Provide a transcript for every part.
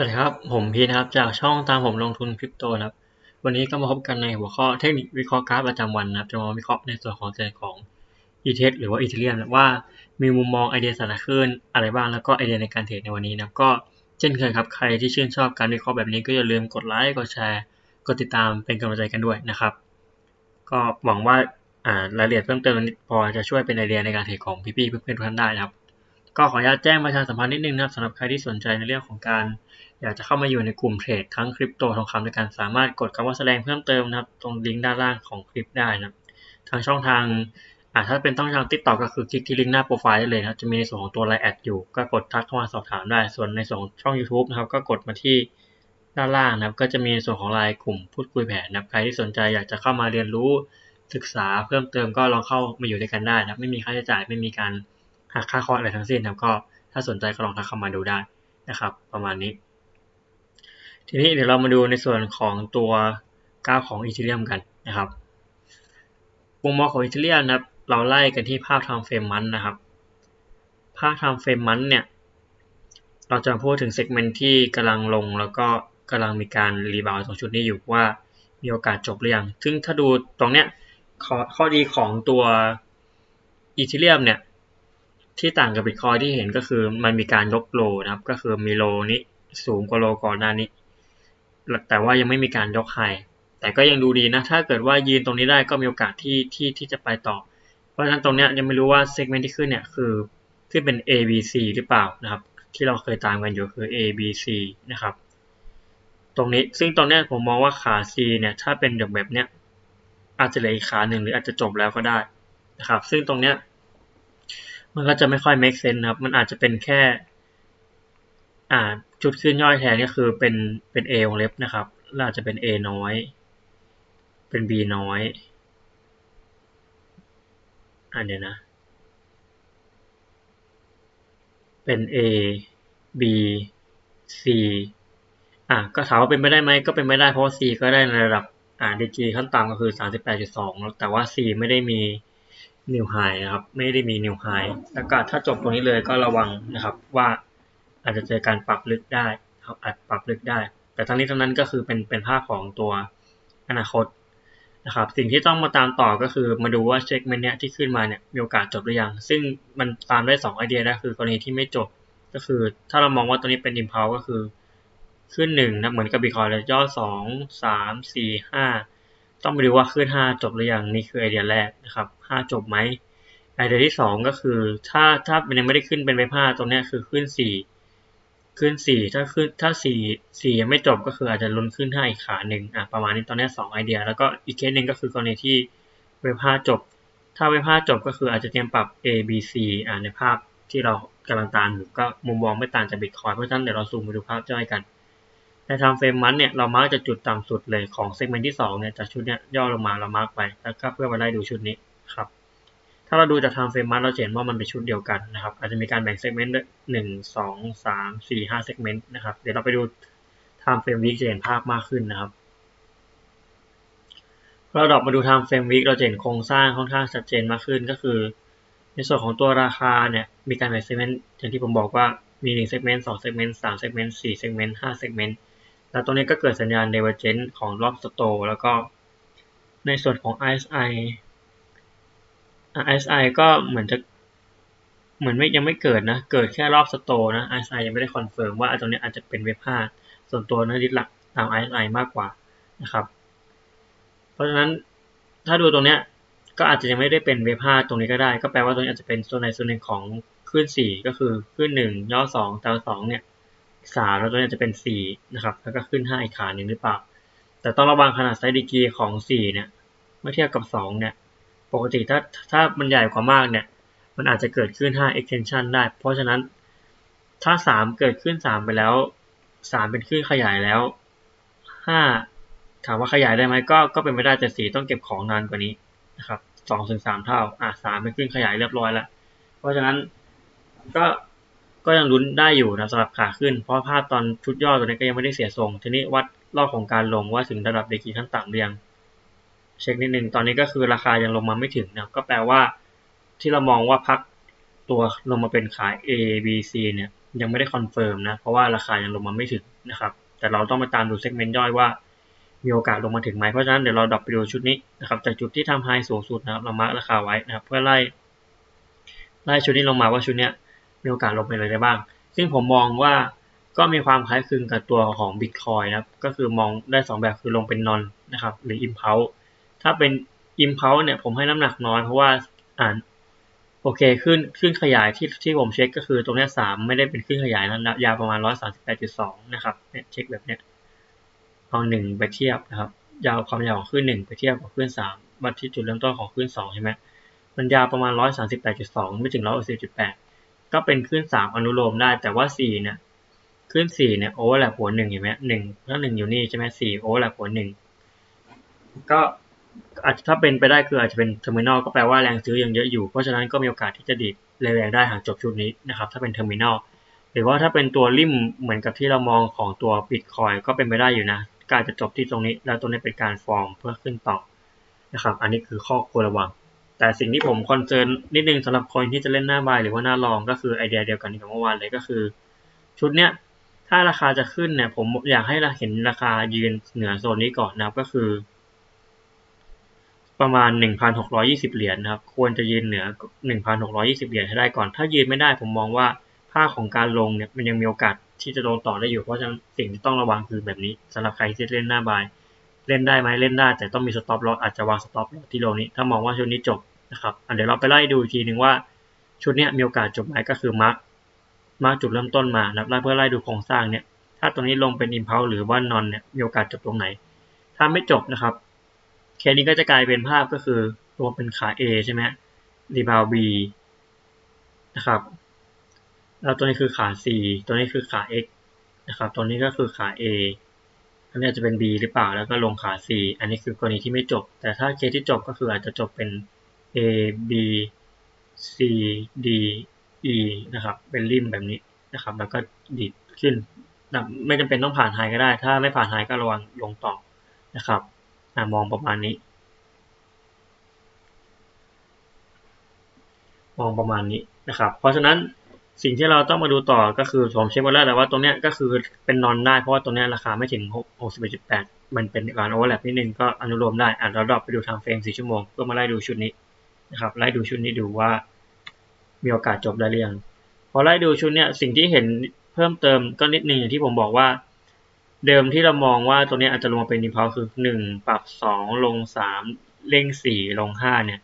สวัสดีครับ ผมพีนะครับ จากช่องตามผมลงทุนคริปโตนะครับ วันนี้ก็มาพบกันในหัวข้อเทคนิควิเคราะห์กราฟประจำวันนะครับ จะมาวิเคราะห์ในส่วนของเทรนของ e t h หรือว่า Ethereum นว่ามีมุมมองไอเดียสารคลื่นอะไรบ้างแล้วก็ไอเดียในการเทรดในวันนี้นะครับ ก็เช่นเคยครับ ใครที่ชื่นชอบการวิเคราะห์แบบนี้ก็อย่าลืมกดไลค์ กดแชร์ กดติดตามเป็นกำลังใจกันด้วยนะครับ ก็หวังว่ารายละเอียดเพิ่มเติมพอจะช่วยเป็นไอเดียในการเทรดของพี่ๆเพื่อนๆทุกท่านได้นะครับ ก็ขออนุญาตแจ้งประชาสัมพันธ์นิดนึงนะครับสำหรับใครที่สนใจในเรื่องของการ อยากจะเข้ามาอยู่ในกลุ่มเทรดทั้งคริปโตทองคำในการสามารถกดคำว่าแสดงเพิ่มเติมนะครับตรงลิงก์ด้านล่างของคลิปได้นะครับทางช่องทางอ่าถ้าเป็นต้องทางติดต่อก็คือคลิกที่ลิงก์หน้าโปรไฟล์ได้เลยนะครับจะมีในส่วนของตัวไลน์แอดอยู่ ก็กดทักเข้ามาสอบถามได้ ส่วนในส่วนช่อง YouTube นะครับก็กดมาที่ด้านล่างนะครับ ก็จะมีในส่วนของไลน์กลุ่มพูดคุยแผนนะครับใครที่สนใจอยากจะเข้ามาเรียนรู้ศึกษาเพิ่มเติมก็ลองเข้ามาอยู่ด้วยกันได้นะครับ ไม่มีค่าใช้จ่ายไม่มีการ หักค่าคอร์สอะไรทั้งสิ้นนะครับก็ถ้าสนใจก็ลองทักเข้ามาดูได้นะครับ ประมาณนี้ ทีนี้เดี๋ยวเรามาดูในส่วนของตัวก้าวของ Ethereum กันนะครับมุมมองของ Ethereum นะครับเราไล่กันที่ภาพทางเฟรมมันนะครับ ภาพทางเฟรมมันเนี่ยเราจะพูดถึงเซกเมนต์ที่กำลังลงแล้วก็กำลังมีการรีบาวตรงชุดนี้อยู่ว่ามีโอกาสจบหรือยัง ซึ่งถ้าดูตรงเนี้ยข้อข้อดีของตัว Ethereum เนี่ย ที่ต่างกับ Bitcoin ที่เห็นก็คือมันมีการยกโลนะครับ ก็คือมีโลนี้สูงกว่าโลก่อนหน้านี้ แต่ว่ายังไม่มีการยกไฮแต่ก็ยังดูดีนะ ถ้าเกิดว่ายืนตรงนี้ได้ก็มีโอกาสที่ที่ที่จะไปต่อ เพราะฉะนั้นตรงนี้ยังไม่รู้ว่าเซกเมนต์ที่ขึ้นเนี่ยคือขึ้นเป็น A B C หรือเปล่านะครับ ที่เราเคยตามกันอยู่คือ A B C นะครับ ตรงนี้ซึ่งตรงนี้ผมมองว่าขา C เนี่ยถ้าเป็นแบบเนี้ยอาจจะเหลืออีกขาหนึ่งหรืออาจจะจบแล้วก็ได้นะครับ ซึ่งตรงเนี้ย มันก็จะไม่ค่อย make sense นะครับ มันอาจจะเป็นแค่ อ่า จุดขึ้นย่อยแทนก็คือเป็นเป็น A วงเล็บนะครับแล้วอาจจะเป็น A น้อย เป็น B น้อย อันเดียวนะ เป็น A B C อะก็ถามว่าเป็นไปได้ไหมก็เป็นไปได้เพราะว่า C ก็ได้ในระดับอ่าดีกีขั้นต่ำก็คือ 38.2 แต่ว่า C ไม่ได้มี นิวไฮนะครับ ไม่ได้มีนิวไฮแล้วก็ถ้าจบตรงนี้เลยก็ระวังนะครับว่าอาจจะเจอการปรับลึกได้ครับอาจปรับลึกได้ แต่ทั้งนี้ทั้งนั้นก็คือเป็นเป็นภาพของตัวอนาคตนะครับ สิ่งที่ต้องมาตามต่อก็คือมาดูว่าเช็คเมนเนี้ยที่ขึ้นมาเนี่ยมีโอกาสจบหรือยัง ซึ่งมันตามได้2ไอเดียนะคือกรณีที่ไม่จบ ก็คือถ้าเรามองว่าตัวนี้เป็นอิมพาวก็คือขึ้นหนึ่งนะเหมือนกับบิคอยเลยย่อสองสามสี่ห้า ต้องไปดูว่าขึ้นห้าจบหรือยังนี่คือไอเดียแรกนะครับห้าจบไหมไอเดียที่สองก็คือถ้าถ้ามันยังไม่ได้ขึ้นเป็นไปห้าตรงนี้คือขึ้นสี่ขึ้นสี่ถ้าขึ้นถ้าสี่สี่ยังไม่จบก็คืออาจจะลุ้นขึ้นห้อีกขาหนึ่งอะประมาณนี้ตอนนี้สองไอเดีย แล้วก็อีกเคสหนึ่งก็คือกรณีที่เว็บห้าจบ ถ้าเว็บห้าจบก็คืออาจจะเตรียมปรับ A B C อ่าในภาพที่เรากำลังตามอยู่ก็มุมมองไม่ต่างจากบิตคอยเพราะฉะนั้นเดี๋ยวเราซูมไปดูภาพย่อยกัน ในทางเฟรมมันเนี่ยเรามาร์กจะจุดต่ำสุดเลยของเซกเมนต์ที่2เนี่ยจากชุดเนี้ยย่อลงมาเรามาร์กไปแล้วก็เพื่อมาไล่ดูชุดนี้ครับถ้าเราดูจากทางเฟรมมันเราเห็นว่ามันเป็นชุดเดียวกันนะครับอาจจะมีการแบ่งเซกเมนต์หนึ่งสองสามสี่ห้าเซกเมนต์นะครับเดี๋ยวเราไปดูทางเฟรมวิกจะเห็นภาพมากขึ้นนะครับเราดอกมาดูทางเฟรมวิกเราเห็นโครงสร้างค่อนข้างชัดเจนมากขึ้นก็คือ ในส่วนของตัวราคาเนี่ยมีการแบ่งเซกเมนต์อย่างที่ผมบอกว่ามี1เซกเมนต์2เซกเมนต์3เซกเมนต์4เซกเมนต์5เซกเมนต์ แล้วตรงนี้ก็เกิดสัญญาณ divergence ของรอบสโตแล้วก็ในส่วนของ RSI RSI ก็เหมือนจะเหมือนไม่ยังไม่เกิดนะ เกิดแค่รอบสโตนะ RSI ยังไม่ได้คอนเฟิร์มว่าตรงนี้อาจจะเป็นเว็บ5ส่วนตัวนะดิหลักตาม RSI มากกว่านะครับ เพราะฉะนั้นถ้าดูตรงเนี้ยก็อาจจะยังไม่ได้เป็นเว็บ5ตรงนี้ก็ได้ ก็แปลว่าตรงนี้อาจจะเป็นโซนในโซนหนึ่งของขึ้น4ก็คือขึ้น1ย่อ2แต่2เนี่ย สามแล้วตัวนี้จะเป็นสี่นะครับ แล้วก็ขึ้นห้าอีกขาหนึ่งหรือเปล่า แต่ต้องระวังขนาดไซส์ดีกรีของสี่เนี่ยเมื่อเทียบกับสองเนี่ย ปกติถ้าถ้ามันใหญ่กว่ามากเนี่ย มันอาจจะเกิดขึ้นห้า extension ได้ เพราะฉะนั้นถ้าสามเกิดขึ้นสามไปแล้วสามเป็นขึ้นขยายแล้วห้าถามว่าขยายได้ไหมก็ก็เป็นไปได้แต่สี่ต้องเก็บของนานกว่านี้นะครับสองถึงสามเท่า อะสามเป็นขึ้นขยายเรียบร้อยแล้ว เพราะฉะนั้นก็ ก็ยังลุ้นได้อยู่นะสำหรับขาขึ้น เพราะภาพตอนชุดย่อตัวนี้ก็ยังไม่ได้เสียทรง ทีนี้วัดรอบของการลงว่าถึงระดับเดกีขั้นต่ำหรือยังเช็คนิดนึงตอนนี้ก็คือราคายังลงมาไม่ถึงนะก็แปลว่าที่เรามองว่าพักตัวลงมาเป็นขาย A B C เนี่ยยังไม่ได้คอนเฟิร์มนะ เพราะว่าราคายังลงมาไม่ถึงนะครับ แต่เราต้องมาตามดูเซกเมนต์ย่อยว่า มีโอกาสลงมาถึงไหมเพราะฉะนั้นเดี๋ยวเราดับไปดูชุดนี้นะครับจากจุดที่ทำไฮสูงสุดนะครับเรามาร์กราคาไว้นะครับ เพื่อไล่ไล่ชุดนี้ลงมาว่าชุดเนี้ย มีโอกาสลงไปเลยได้บ้าง ซึ่งผมมองว่าก็มีความคล้ายคลึงกับตัวของ Bitcoin นะครับ ก็คือมองได้ 2 แบบคือลงเป็นนอนนะครับ หรือ Impulse ถ้าเป็น Impulse เนี่ยผมให้น้ำหนักน้อยเพราะว่าอ่านโอเคขึ้นขึ้นขยายที่ที่ผมเช็คก็คือตรงนี้สามไม่ได้เป็นขึ้นขยายนะยาวประมาณร้อยสามสิบแปดจุดสองนะครับเนี่ยเช็คแบบเนี้ยเอาหนึ่งไปเทียบนะครับ ยาวความยาวของขึ้นหนึ่งไปเทียบกับขึ้นสามบัตที่จุดเริ่มต้นของขึ้นสองใช่ไหมมันยาวประมาณร้อยสามสิบแปดจุดสองไม่ถึงร้อยสิบจุดแปด ก็เป็นขึ้นสามอนุโลมได้ แต่ว่าสี่เนี่ยขึ้นสี่เนี่ยโอเวอร์แลปหัวหนึ่งเห็นไหมหนึ่งถ้าหนึ่งอยู่นี่ใช่ไหมสี่โอเวอร์แลปหัวหนึ่งก็อาจจะถ้าเป็นไปได้คืออาจจะเป็นเทอร์มินอลก็แปลว่าแรงซื้อยังเยอะอยู่ เพราะฉะนั้นก็มีโอกาสที่จะดีดแรงได้หากจบชุดนี้นะครับถ้าเป็นเทอร์มินอลหรือว่าถ้าเป็นตัวริมเหมือนกับที่เรามองของตัวบิตคอยก็เป็นไปได้อยู่นะกาจจะจบที่ตรงนี้ แล้วตรงนี้เป็นการฟอร์มเพื่อขึ้นต่อนะครับ อันนี้คือข้อควรระวัง แต่สิ่งที่ผมคอนเซิร์นนิดนึงสำหรับคนที่จะเล่นหน้าบายหรือว่าหน้าลองก็คือไอเดียเดียวกันกับเมื่อวานเลยก็คือ ชุดเนี้ยถ้าราคาจะขึ้นเนี่ย ผมอยากให้เราเห็นราคายืนเหนือโซนนี้ก่อนนะครับก็คือ ประมาณ 1,620 เหรียญนะครับ ควรจะยืนเหนือ 1,620 เหรียญให้ได้ก่อน ถ้ายืนไม่ได้ผมมองว่าค่าของการลงเนี่ยมันยังมีโอกาสที่จะลงต่อได้อยู่เพราะฉะนั้นสิ่งที่ต้องระวังคือแบบนี้สำหรับใครที่เล่นหน้าบาย เล่นได้ไหมเล่นได้ แต่ต้องมีสต็อปลอสอาจจะวางสต็อปที่โลนี้ ถ้ามองว่าชุดนี้จบ นะครับเดี๋ยวเราไปไล่ดูอีกทีหนึ่งว่าชุดนี้มีโอกาสจบไหมก็คือมาร์กมาร์กจุดเริ่มต้นมานะเพื่อไล่ดูโครงสร้างเนี่ยถ้าตรงนี้ลงเป็นอิมเพลหรือว่านอนเนี่ยมีโอกาสจบตรงไหน ถ้าไม่จบนะครับเคสนี้ก็จะกลายเป็นภาพก็คือตัวเป็นขา A ใช่ไหมรีบาว B นะครับแล้วตัวนี้คือขา C ตัวนี้คือขา X นะครับตัวนี้ก็คือขา A อันนี้จะเป็น B หรือเปล่าแล้วก็ลงขา C อันนี้คือกรณีที่ไม่จบ แต่ถ้าเคสที่จบก็คืออาจจะจบเป็น A B C D E นะครับ เป็นริมแบบนี้นะครับ แล้วก็ดิดขึ้นไม่จำเป็นต้องผ่านไฮก็ได้ ถ้าไม่ผ่านไฮก็ระวังลงต่อนะครับมองประมาณนี้ มองประมาณนี้นะครับ เพราะฉะนั้นสิ่งที่เราต้องมาดูต่อก็คือผมเช็คมาแล้วแต่ว่าตรงนี้ก็คือเป็นนอนได้เพราะว่าตรงนี้ราคาไม่ถึง 61.8 มันเป็นการโอเวอร์แลปนิดนึงก็อนุโลมได้อะเราดรอปไปดูทางเฟรม4ชั่วโมงเพื่อมาไล่ดูชุดนี้ นะครับไล่ดูชุดนี้ดูว่า มีโอกาสจบได้หรือยังพอไล่ดูชุดเนี้สิ่งที่เห็นเพิ่มเติมก็นิดนึงอย่างที่ผมบอกว่า เดิมที่เรามองว่าตัวนี้อาจจะลงมาเป็นนิพาวคือหนึ่งปรับสองลงสามเร่งสี่ลงห้าเนี่ย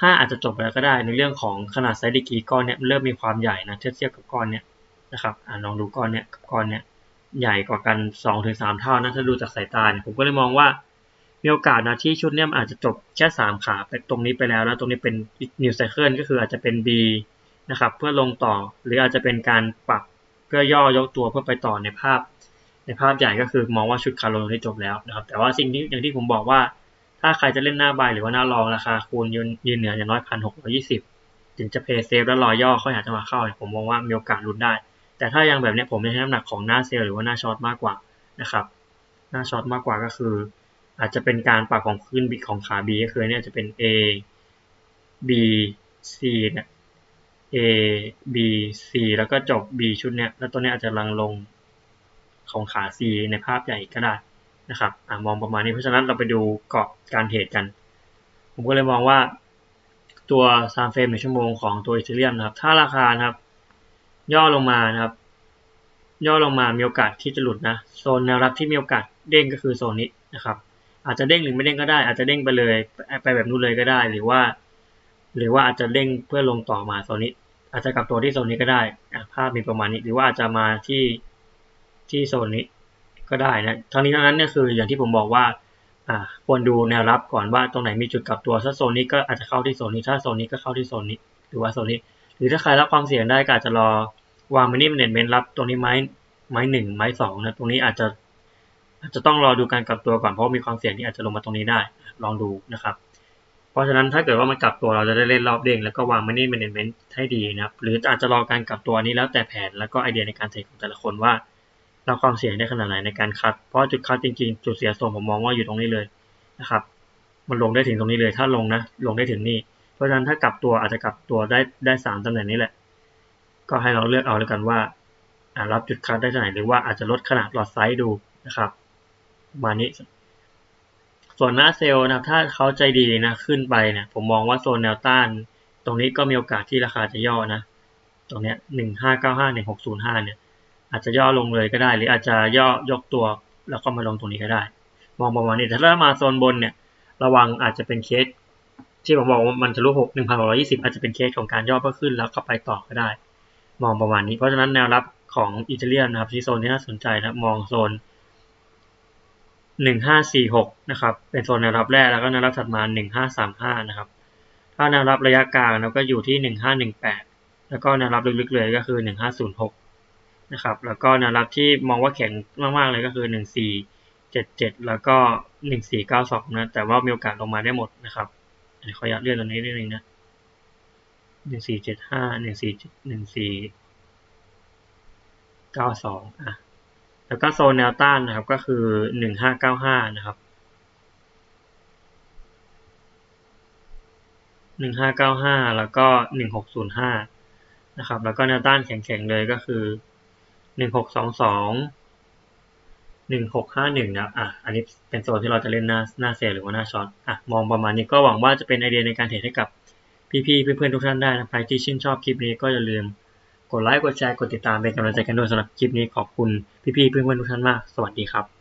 ห้าอาจจะจบแล้วก็ได้ในเรื่องของขนาดไซส์ดีกีก้อนเนี่ยเริ่มมีความใหญ่นะเทียบเทียบกับก้อนเนี่ยนะครับอ่าลองดูก้อนเนี่ยกับก้อนเนี่ยใหญ่กว่ากันสองถึงสามเท่านะถ้าดูจากสายตาเนี่ยผมก็เลยมองว่า มีโอกาสนะที่ชุดเนี่ยอาจจะจบแค่สามขาไปตรงนี้ไปแล้วแล้วตรงนี้เป็นอีกนิวไซเคิลก็คืออาจจะเป็น B นะครับ เพื่อลงต่อ หรืออาจจะเป็นการปรับเพื่อย่อยกตัวเพื่อไปต่อในภาพ ในภาพใหญ่ก็คือมองว่าชุดคาร์โลได้จบแล้วนะครับ แต่ว่าสิ่งที่อย่างที่ผมบอกว่า ถ้าใครจะเล่นหน้าบายหรือว่าหน้ารองราคาคูณยืนยืนเหนืออย่างน้อยพันหกร้อยี่สิบถึงจะเพย์เซฟแล้วรอย่อค่อยหาจังหวะเข้าผมมองว่ามีโอกาสลุ้นได้ แต่ถ้ายังแบบนี้ผมจะให้น้ำหนักของหน้าเซลล์หรือว่าหน้าช็อตมากกว่านะครับ หน้าช็อตมากกว่าก็คือ อาจจะเป็นการปรับของขึ้นบิดของขา B ก็คือเนี่ยจะเป็น A B C เนี่ย A B C แล้วก็จบ B ชุดเนี้ยแล้วตัวนี้อาจจะลังลงของขา C ในภาพใหญ่ก็ได้นะครับอมองประมาณนี้เพราะฉะนั้นเราไปดูเกาะการเทรดกัน ผมก็เลยมองว่าตัวซามเฟรมในชั่วโมงของตัวอีเทเรียมนะครับ ถ้าราคานะครับ ย่อลงมานะครับ ย่อลงมามีโอกาสที่จะหลุดนะ โซนแนวรับที่มีโอกาสเด้งก็คือโซนนี้นะครับ อาจจะเด้งหรือไม่เด้งก็ได้ อาจจะเด้งไปเลย ไปแบบนู้นเลยก็ได้ หรือว่า หรือว่าอาจจะเด้งเพื่อลงต่อมาโซนนี้ อาจจะกลับตัวที่โซนนี้ก็ได้ภาพมีประมาณนี้ หรือว่าอาจจะมาที่ที่โซนนี้ก็ได้นะทั้งนี้ทั้งนั้นเนี่ยคืออย่างที่ผมบอกว่าควรดูแนวรับก่อนว่าตรงไหนมีจุดกลับตัวถ้าโซนนี้ก็อาจจะเข้าที่โซนนี้ ถ้าโซนนี้ก็เข้าที่โซนนี้ หรือว่าโซนนี้ หรือถ้าใครรับความเสี่ยงได้ก็อาจจะรอวางมินิเมนเมนรับตรงนี้ไม้ไม้หนึ่งไม้สองนะตรงนี้อาจจะ จะต้องรอดูการกลับตัวก่อนเพราะมีความเสี่ยงที่อาจจะลงมาตรงนี้ได้ ลองดูนะครับ เพราะฉะนั้นถ้าเกิดว่ามันกลับตัวเราจะได้เล่นรอบเด้งแล้วก็วางมินิเมนเมนให้ดีนะครับ หรืออาจจะรอการกลับตัวนี้แล้วแต่แผนแล้วก็ไอเดียในการเทรดของแต่ละคนว่าเรับความเสี่ยงได้ขนาดไหนในการคัด เพราะจุดคัดจริงๆ จุดเสียส่งผมมองว่าอยู่ตรงนี้เลยนะครับ มันลงได้ถึงตรงนี้เลย ถ้าลงนะ ลงได้ถึงนี่ เพราะฉะนั้นถ้ากลับตัวอาจจะกลับตัวได้ได้สามตำแหน่งนี้แหละ ก็ให้เราเลือกเอาแล้วกันว่ารับจุดคัดได้ที่ไหนหรือว่าอาจจะลดขนาดหลอดไซส์ดูนะครับ มาณนี้ ส่วนหน้าเซลล์นะถ้าเขาใจดีนะขึ้นไปเนี่ยผมมองว่าโซนแนวต้าน ตรงนี้ก็มีโอกาสที่ราคาจะย่อนะ ตรงเนี้ยหนึ่งห้าเก้าห้าหนึ่งหกศูนย์ห้าเนี่ยอาจจะย่อลงเลยก็ได้ หรืออาจจะย่อยกตัวแล้วก็มาลงตรงนี้ก็ได้ มองประมาณนี้แต่ถ้ามาโซนบนเนี่ยระวังอาจจะเป็นเคสที่ผมบอกว่ามันทะลุหกหนึ่งพันหกร้อยี่สิบอาจจะเป็นเคสของการย่อเพิ่มขึ้นแล้วก็ไปต่อก็ได้ มองประมาณนี้เพราะฉะนั้นแนวรับของอิตาเลียนนะครับที่โซนที่น่าสนใจนะมองโซน หนึ่งห้าสี่หกนะครับ เป็นโซนแนวรับแรกแล้วก็แนวรับถัดมาหนึ่งห้าสามห้านะครับ ถ้าแนวรับระยะกลางเราก็อยู่ที่หนึ่งห้าหนึ่งแปดแล้วก็แนวรับลึกๆเลยก็คือหนึ่งห้าศูนย์หกนะครับแล้วก็แนวรับที่มองว่าแข็งมากๆเลยก็คือหนึ่งสี่เจ็ดเจ็ดแล้วก็หนึ่งสี่เก้าสองนะแต่ว่ามีโอกาสลงมาได้หมดนะครับขออนุญาตเลื่อนตรงนี้นิดนึงนะหนึ่งสี่เจ็ดห้าหนึ่งสี่หนึ่งสี่เก้าสองอะ แล้วก็โซนแนวต้านนะครับก็คือหนึ่งห้าเก้าห้านะครับหนึ่งห้าเก้าห้าแล้วก็หนึ่งหกศูนะครับ แล้วก็แนวต้านแข็งๆเลยก็คือหนึ่งหกสองสองหนึ่งหกห้าหนึ่งนะอะ อันนี้เป็นโซนที่เราจะเล่นหน้าหน้าเซลหรือว่าหน้าช็อต อะ มองประมาณนี้ก็หวังว่าจะเป็นไอเดียในการเทรดให้กับพี่ๆเพื่อนๆทุกท่านได้นะ ใครที่ชื่นชอบคลิปนี้ก็อย่าลืม กดไลค์ กดแชร์ กดติดตามเป็นกำลังใจกันด้วยสำหรับคลิปนี้ขอบคุณพี่ๆเพื่อนๆทุกท่านมาก สวัสดีครับ